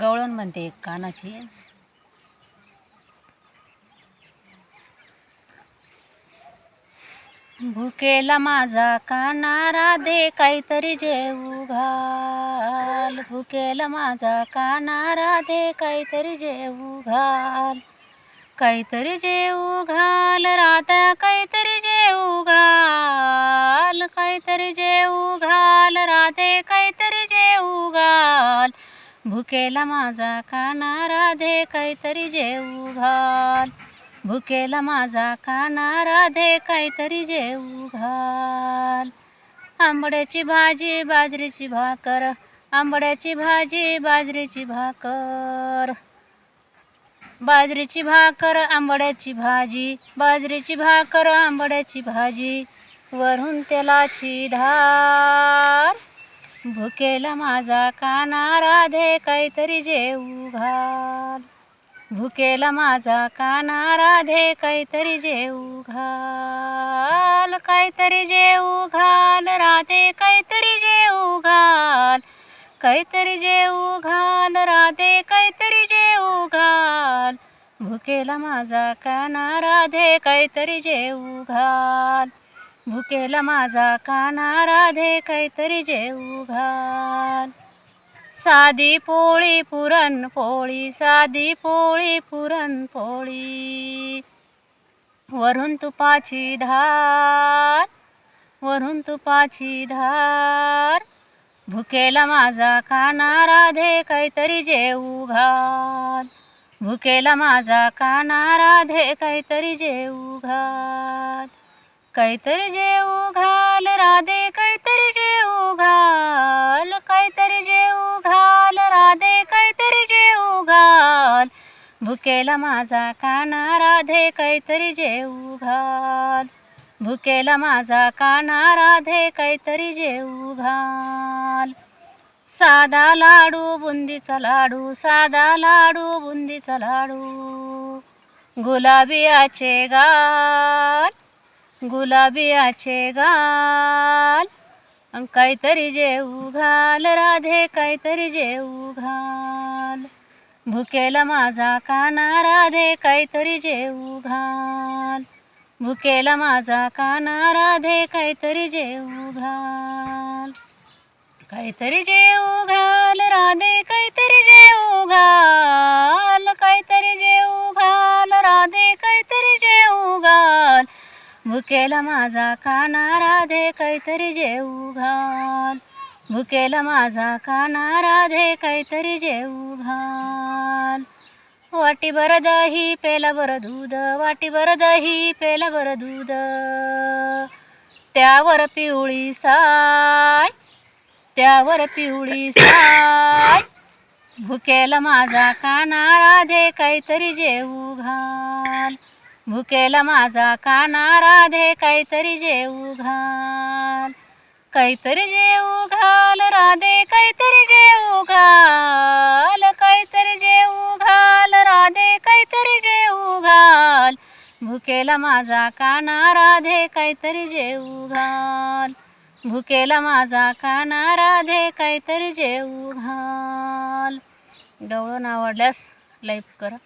गवळण म्हणते एक कानाची. भुकेला माझा काना राधे काहीतरी जेऊ घाल. भुकेला माझा काना राधे काहीतरी जेऊ घाल. काहीतरी जेऊ घाल राधा काहीतरी जेऊ घाल. काहीतरी जेऊ घाल राधे काहीतरी जेऊ घाल. भुकेला माझा काना राधे काहीतरी जेऊ घाल. भुकेला माझा काना राधे काहीतरी जेऊ घाल. आंबड्याची भाजी बाजरीची भाकर. आंबड्याची भाजी बाजरीची भाकर. बाजरीची भाकर आंबड्याची भाजी. बाजरीची भाकर आंबड्याची भाजी. वरून तेलाची धार. भुकेला माझा काना राधे काहीतरी जेऊ घाल. भुकेला माझा काना राधे काहीतरी जेऊ घाल. काहीतरी जेऊ घाल राधे काहीतरी जेऊ घाल. काहीतरी जेऊ घाल राधे काहीतरी जेऊ घाल. भुकेला माझा काना राधे काहीतरी जेऊ घाल. भुकेला माझा काना राधे काहीतरी जेऊ घाल. साधी पोळी पुरण पोळी साधी पोळी पुरण पोळी. वरून तुपाची धार वरून तुपाची धार. भुकेला माझा काना राधे काहीतरी जेऊ घाल. भुकेला माझा काना राधे काहीतरी जेऊ घाल. काहीतरी जेऊ घाल राधे काहीतरी जेऊ घाल काहीतरी जेऊ घाल राधे काहीतरी जेऊ घाल. भुकेला माझा काना राधे काहीतरी जेऊ घाल. भुकेला माझा काना राधे काहीतरी जेऊ घाल. साधा लाडू बुंदीचा लाडू साधा लाडू बुंदीचा लाडू. गुलाबियाचे गाल. गुलाबियाचे गाल. काहीतरी जेऊ घाल राधे काहीतरी जेऊ घाल. भुकेला माझा काना राधे काहीतरी जेऊ घाल. भुकेला माझा काना राधे काहीतरी जेऊ घाल. काहीतरी जेऊ घाल. भुकेला माझा काना राधे काहीतरी जेऊ घाल. भुकेला माझा काना राधे काहीतरी जेऊ घाल. वाटी भर दही पेला बरं दूध वाटी भर दही पेला बरं दूध. त्यावर पिवळी साय त्यावर पिवळी साय. भुकेला माझा काना राधे काहीतरी जेऊ घाल. भुकेला माझा काना राधे काहीतरी जेऊ घाल. काहीतरी जेऊ घाल राधे काहीतरी जेऊ घाल. काहीतरी जेऊ घाल राधे काहीतरी जेऊ घाल. भुकेला माझा काना राधे काहीतरी जेऊ घाल. भुकेला माझा काना राधे काहीतरी जेऊ घाल. गवळण आवडल्यास लाईक करा.